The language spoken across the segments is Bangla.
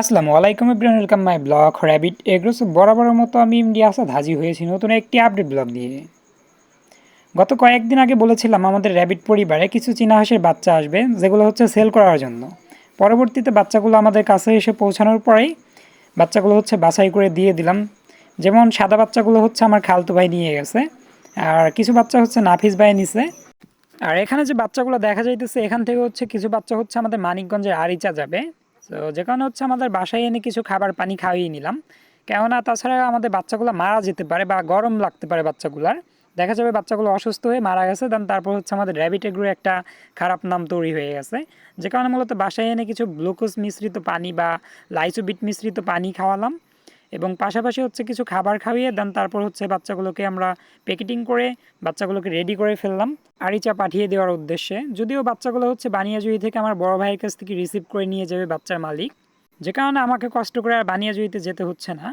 আসসালামু আলাইকুম everyone welcome my blog rabbit agros বরাবরের মতো আমি ইন্ডিয়া আসাদ হাজির হয়েছি নতুন একটি আপডেট ব্লগ দিয়ে গত কয়েকদিন আগে বলেছিলাম আমাদের র্যাবিট পরিবারে কিছু চীনা হাঁসের বাচ্চা আসবে, যেগুলো হচ্ছে সেল করার জন্য। পরবর্তীতে বাচ্চাগুলো আমাদের কাছে এসে পৌঁছানোর পরেই বাচ্চাগুলো হচ্ছে বাছাই করে দিয়ে দিলাম। যেমন সাদা বাচ্চাগুলো হচ্ছে আমার খালতু ভাই নিয়ে গেছে, আর কিছু বাচ্চা হচ্ছে নাফিস ভাই নিছে। আর এখানে যে বাচ্চাগুলো দেখা যাইতেছে, এখান থেকে হচ্ছে কিছু বাচ্চা হচ্ছে আমাদের মানিকগঞ্জের আরিচা যাবে। তো যে কারণে হচ্ছে আমাদের বাসায় এনে কিছু খাবার, পানি খাইয়ে নিলাম। কেননা তাছাড়া আমাদের বাচ্চাগুলো মারা যেতে পারে বা গরম লাগতে পারে বাচ্চাগুলার। দেখা যাবে বাচ্চাগুলো অসুস্থ হয়ে মারা গেছে দেন তারপর হচ্ছে আমাদের র্যাবিট এগ্রো একটা খারাপ নাম তৈরি হয়ে গেছে। যে কারণে মূলত বাসায় এনে কিছু গ্লুকোজ মিশ্রিত পানি বা লাইসোবিট মিশ্রিত পানি খাওয়ালাম। এবং পাশাপাশি হচ্ছে কিছু খাবার খাইয়ে দেন, তারপর হচ্ছে বাচ্চাগুলোকে আমরা প্যাকেটিং করে বাচ্চাগুলোকে রেডি করে ফেললাম। আরিচা পাঠিয়ে দেওয়ার উদ্দেশ্যে। যদিও বাচ্চাগুলো হচ্ছে বানিয়াজুই থেকে আমার বড় ভাইয়ের কাছ থেকে রিসিভ করে নিয়ে যাবে বাচ্চার মালিক। যে কারণে আমাকে কষ্ট করে আর বানিয়াজুইতে যেতে হচ্ছে না।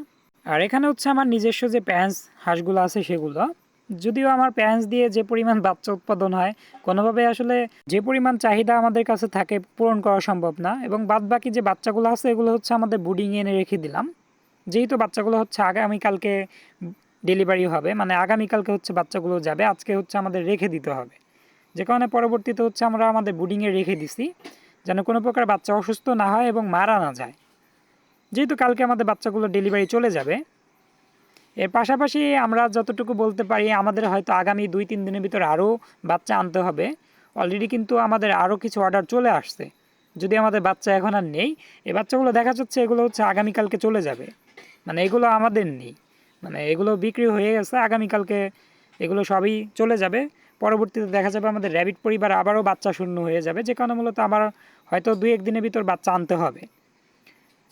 আর এখানে হচ্ছে আমার নিজস্ব যে প্যান্স হাঁসগুলো আছে সেগুলো। যদিও আমার প্যান্স দিয়ে যে পরিমাণ বাচ্চা উৎপাদন হয়, কোনোভাবে আসলে যে পরিমাণ চাহিদা আমাদের কাছে থাকে পূরণ করা সম্ভব না। এবং বাদ বাকি যে বাচ্চাগুলো আছে, এগুলো হচ্ছে আমাদের বুডিংয়ে এনে রেখে দিলাম। যেহেতু বাচ্চাগুলো হচ্ছে আগামীকালকে ডেলিভারি হবে মানে আগামীকালকে হচ্ছে বাচ্চাগুলো যাবে, আজকে হচ্ছে আমাদের রেখে দিতে হবে। যে কারণে পরবর্তীতে হচ্ছে আমরা আমাদের বুডিংয়ে রেখে দিছি, যেন কোনো প্রকার বাচ্চা অসুস্থ না হয় এবং মারা না যায়। যেহেতু কালকে আমাদের বাচ্চাগুলো ডেলিভারি চলে যাবে, এর পাশাপাশি আমরা যতটুকু বলতে পারি, আমাদের হয়তো আগামী দুই, তিন দিনের ভিতরে আরও বাচ্চা আনতে হবে। অলরেডি কিন্তু আমাদের আরও কিছু অর্ডার চলে আসছে। যদি আমাদের বাচ্চা এখন আর নেই, এই বাচ্চাগুলো দেখা যাচ্ছে এগুলো হচ্ছে আগামীকালকে চলে যাবে। মানে এগুলো আমাদের নেই। মানে এগুলো বিক্রি হয়ে গেছে, আগামীকালকে এগুলো সবই চলে যাবে। পরবর্তীতে দেখা যাবে আমাদের র্যাবিট পরিবার আবারও বাচ্চা শূন্য হয়ে যাবে, যে কারণে মূলত আমার হয়তো দুই একদিনের ভিতর বাচ্চা আনতে হবে।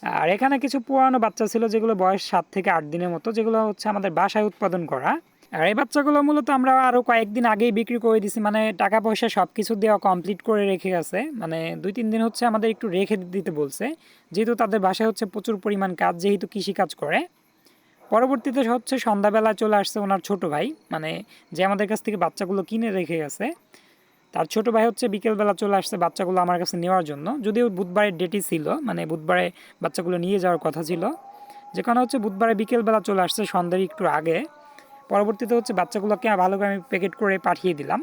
আর এখানে কিছু পুরানো বাচ্চা ছিল, যেগুলো বয়স সাত থেকে আট দিনের মতো, যেগুলো হচ্ছে আমাদের বাসায় উৎপাদন করা। আর এই বাচ্চাগুলো মূলত আমরা আরও কয়েকদিন আগেই বিক্রি করে দিছি মানে টাকা পয়সা সব কিছু দেওয়া কমপ্লিট করে রেখে গেছে মানে দুই, তিন দিন হচ্ছে আমাদের একটু রেখে দিতে বলছে। যেহেতু তাদের বাসায় হচ্ছে প্রচুর পরিমাণ কাজ, যেহেতু কৃষিকাজ করে। পরবর্তীতে হচ্ছে সন্ধ্যাবেলা চলে আসছে ওনার ছোট ভাই মানে যে আমাদের কাছ থেকে বাচ্চাগুলো কিনে রেখে গেছে। তার ছোট ভাই হচ্ছে বিকেলবেলা চলে আসছে বাচ্চাগুলো আমার কাছে নেওয়ার জন্য। যদিও বুধবারের ডেটই ছিল মানে বুধবারে বাচ্চাগুলো নিয়ে যাওয়ার কথা ছিল। যেখানে হচ্ছে বুধবারে বিকেলবেলা চলে আসছে, সন্ধ্যার একটু আগে। পরবর্তীতে হচ্ছে বাচ্চাগুলোকে ভালোভাবে আমি প্যাকেট করে পাঠিয়ে দিলাম।